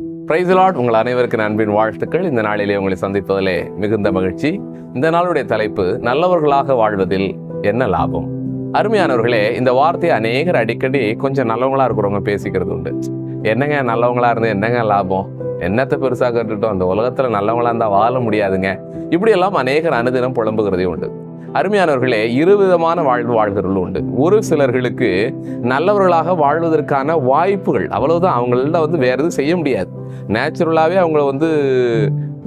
பிரைஸ்லாட் உங்கள் அனைவருக்கு அன்பின் வாழ்த்துக்கள். இந்த நாளிலே உங்களை சந்திப்பதிலே மிகுந்த மகிழ்ச்சி. இந்த நாளுடைய தலைப்பு நல்லவர்களாக வாழ்வதில் என்ன லாபம்? அருமையானவர்களே இந்த வார்த்தையை அநேகர் அடிக்கடி கொஞ்சம் நல்லவங்களா இருக்கிறவங்க பேசிக்கிறது உண்டு. என்னங்க நல்லவங்களா இருந்து என்னங்க லாபம்? என்னத்தை பெருசாக கட்டுட்டோம் அந்த உலகத்துல நல்லவங்களா இருந்தா வாழ முடியாதுங்க. இப்படியெல்லாம் அநேகர் அனுதினம் புலம்புகிறதே உண்டு. அருமையானவர்களே இருவிதமான வாழ்வு வாழ்கிறவர்கள் உண்டு. ஒரு சிலர்களுக்கு நல்லவர்களாக வாழ்வதற்கான வாய்ப்புகள் அவ்வளவுதான். அவங்கள்ட்ட வந்து வேறு எதுவும் செய்ய முடியாது. நேச்சுரலாகவே அவங்கள வந்து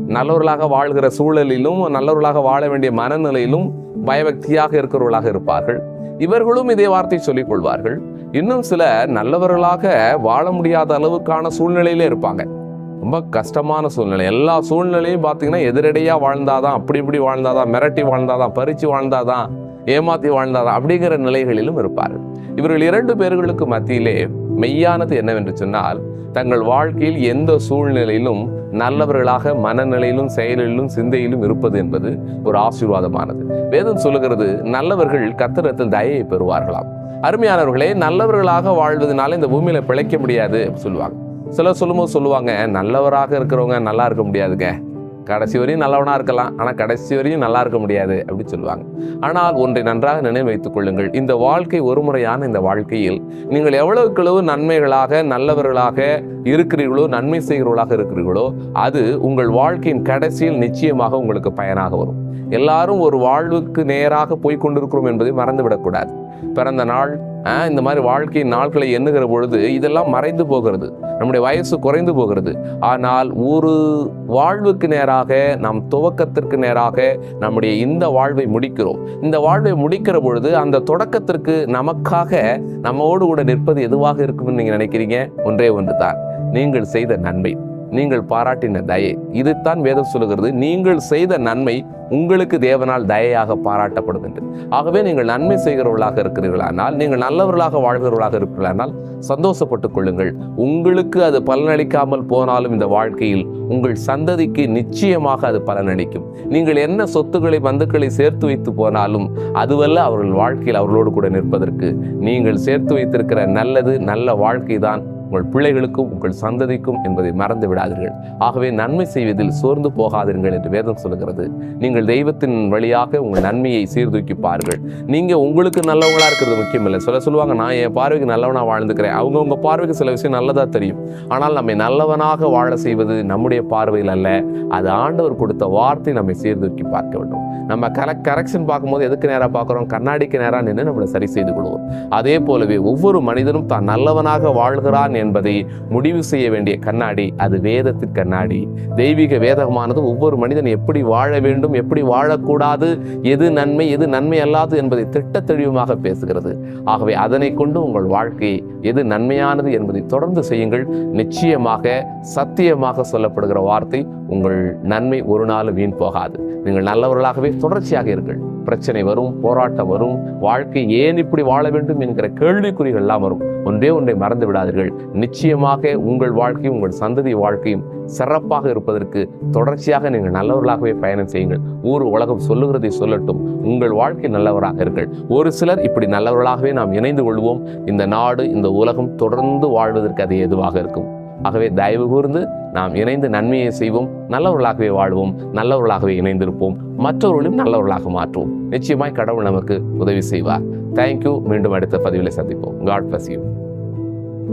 நல்லவர்களாக வாழ்கிற சூழலிலும் நல்லவர்களாக வாழ வேண்டிய மனநிலையிலும் பயபக்தியாக இருக்கிறவர்களாக இருப்பார்கள். இவர்களும் இதே வார்த்தை சொல்லிக் கொள்வார்கள். இன்னும் சில நல்லவர்களாக வாழ முடியாத அளவுக்கான சூழ்நிலையிலே இருப்பாங்க. ரொம்ப கஷ்டமான சூழ்நிலை. எல்லா சூழ்நிலையும் பார்த்தீங்கன்னா எதிரடையாக வாழ்ந்தாதான் அப்படி இப்படி வாழ்ந்தாதான் மிரட்டி வாழ்ந்தாதான் பறித்து வாழ்ந்தாதான் ஏமாத்தி வாழ்ந்தாதான் அப்படிங்கிற நிலைகளிலும் இருப்பார்கள். இவர்கள் இரண்டு பேர்களுக்கு மத்தியிலே மெய்யானது என்னவென்று சொன்னால் தங்கள் வாழ்க்கையில் எந்த சூழ்நிலையிலும் நல்லவர்களாக மனநிலையிலும் செயலிலும் சிந்தையிலும் இருப்பது என்பது ஒரு ஆசீர்வாதமானது. வேதம் சொல்லுகிறது நல்லவர்கள் கத்திரத்தில் தயையை பெறுவார்களாம். அருமையானவர்களே நல்லவர்களாக வாழ்வதனால இந்த பூமியில பிழைக்க முடியாது சொல்லுவாங்க. சிலர் சொல்லும்போது சொல்லுவாங்க நல்லவராக இருக்கிறவங்க நல்லா இருக்க முடியாதுங்க. கடைசி வரையும் நல்லவனாக இருக்கலாம். ஆனால் கடைசி வரையும் நல்லா இருக்க முடியாது. அப்படின்னு சொல்லுவாங்க. ஆனால் ஒன்றை நன்றாக நினைவு வைத்துக் கொள்ளுங்கள். இந்த வாழ்க்கை ஒரு முறையான இந்த வாழ்க்கையில் நீங்கள் எவ்வளவுக்களவு நன்மைகளாக நல்லவர்களாக இருக்கிறீர்களோ நன்மை செய்கிறவர்களாக இருக்கிறீர்களோ அது உங்கள் வாழ்க்கையின் கடைசியில் நிச்சயமாக உங்களுக்கு பயனாக வரும். எல்லாரும் ஒரு வாழ்வுக்கு நேராக போய் கொண்டிருக்கிறோம் என்பதை மறந்துவிடக்கூடாது. பிறந்த நாள் இந்த மாதிரி வாழ்க்கையின் நாட்களை எண்ணுகிற பொழுது இதெல்லாம் மறைந்து போகிறது. நம்முடைய வயசு குறைந்து போகிறது. ஆனால் ஒரு வாழ்வுக்கு நேராக நம் துவக்கத்திற்கு நேராக நம்முடைய இந்த வாழ்வை முடிக்கிறோம். இந்த வாழ்வை முடிக்கிற பொழுது அந்த தொடக்கத்திற்கு நமக்காக நம்மோடு கூட நிற்பது எதுவாக இருக்கும்னு நீங்கள் நினைக்கிறீங்க? ஒன்றே ஒன்று தான். நீங்கள் செய்த நன்மை நீங்கள் பாராட்டின தயை. இதுதான் வேதம் சொல்லுகிறது. நீங்கள் செய்த நன்மை உங்களுக்கு தேவனால் தயையாக பாராட்டப்படும் என்று ஆகவே நீங்கள் நன்மை செய்கிறவர்களாக இருக்கிறீர்களானால் நீங்கள் நல்லவர்களாக வாழ்கிறவர்களாக இருக்கிறீர்களானால் சந்தோஷப்பட்டுக் கொள்ளுங்கள். உங்களுக்கு அது பலனளிக்காமல் போனாலும் இந்த வாழ்க்கையில் உங்கள் சந்ததிக்கு நிச்சயமாக அது பலனளிக்கும். நீங்கள் என்ன சொத்துக்களை பந்துக்களை சேர்த்து வைத்து போனாலும் அதுவல்ல அவர்கள் வாழ்க்கையில் அவர்களோடு கூட நிற்பதற்கு. நீங்கள் சேர்த்து வைத்திருக்கிற நல்லது நல்ல வாழ்க்கை தான் உங்கள் பிள்ளைகளுக்கும் உங்கள் சந்ததிக்கும் என்பதை மறந்து விடாதீர்கள். ஆகவே நன்மை செய்வதில் சோர்ந்து போகாதீர்கள் என்று வேதம் சொல்லுகிறது. நீங்கள் தெய்வத்தின் வழியாக உங்கள் நன்மையை சீர்தூக்கி பாருங்கள் நீங்க உங்களுக்கு நல்லவங்களா இருக்கிறது முக்கியம் இல்லை சில சொல்லுவாங்க நான் என் பார்வைக்கு நல்லவனா வாழ்ந்துக்கிறேன். அவங்க உங்க பார்வைக்கு சில விஷயம் நல்லதா தெரியும். ஆனால் நம்மை நல்லவனாக வாழ செய்வது நம்முடைய பார்வையில் அல்ல. அது ஆண்டவர் கொடுத்த வார்த்தை நம்மை சீர்தூக்கி பார்க்க வேண்டும். நம்ம கரெக்ட் கரெக்ஷன் பார்க்கும்போது எதுக்கு நேராக பார்க்குறோம்? கண்ணாடிக்கு நேராக நின்று நம்மளை சரி செய்து கொள்வோம். அதே போலவே ஒவ்வொரு மனிதனும் தான் நல்லவனாக வாழ்கிறான் என்பதை முடிவு செய்ய வேண்டிய கண்ணாடி அது வேதத்தின் கண்ணாடி. தெய்வீக வேதகமானது ஒவ்வொரு மனிதன் எப்படி வாழ வேண்டும் எப்படி வாழக்கூடாது எது நன்மை எது நன்மை அல்லாது என்பதை திட்ட தெளிவுமாக பேசுகிறது. ஆகவே அதனை கொண்டு உங்கள் வாழ்க்கை எது நன்மையானது என்பதை தொடர்ந்து செய்யுங்கள். நிச்சயமாக சத்தியமாக சொல்லப்படுகிற வார்த்தை உங்கள் நன்மை ஒரு நாள் வீண் போகாது. நீங்கள் நல்லவர்களாகவே தொடர்ச்சியாக இருங்கள். பிரச்சனை வரும் போராட்டம் வரும் வாழ்க்கை ஏன் இப்படி வாழ வேண்டும் என்கிற கேள்விக்குறிகள் எல்லாம் வரும். ஒன்றே ஒன்றை மறந்து விடாதீர்கள். நிச்சயமாக உங்கள் வாழ்க்கையும் உங்கள் சந்ததி வாழ்க்கையும் சிறப்பாக இருப்பதற்கு தொடர்ச்சியாக நீங்கள் நல்லவர்களாகவே பயணம் செய்யுங்கள். ஊர் உலகம் சொல்லுகிறதை சொல்லட்டும். உங்கள் வாழ்க்கை நல்லவராக இருங்கள். ஒரு சிலர் இப்படி நல்லவர்களாகவே நாம் இணைந்து கொள்வோம். இந்த நாடு இந்த உலகம் தொடர்ந்து வாழ்வதற்கு அது எதுவாக இருக்கும். ஆகவே தயவு கூர்ந்து நாம் இணைந்து நன்மையை செய்வோம் நல்லவர்களாகவே வாழ்வோம் நல்லவர்களாகவே இணைந்திருப்போம் மற்றவர்களையும் நல்லவர்களாக மாற்றுவோம். நிச்சயமாய் கடவுள் நமக்கு உதவி செய்வார். தேங்க்யூ மீண்டும் அடுத்த பதிவில் சந்திப்போம். காட் பசியும் you.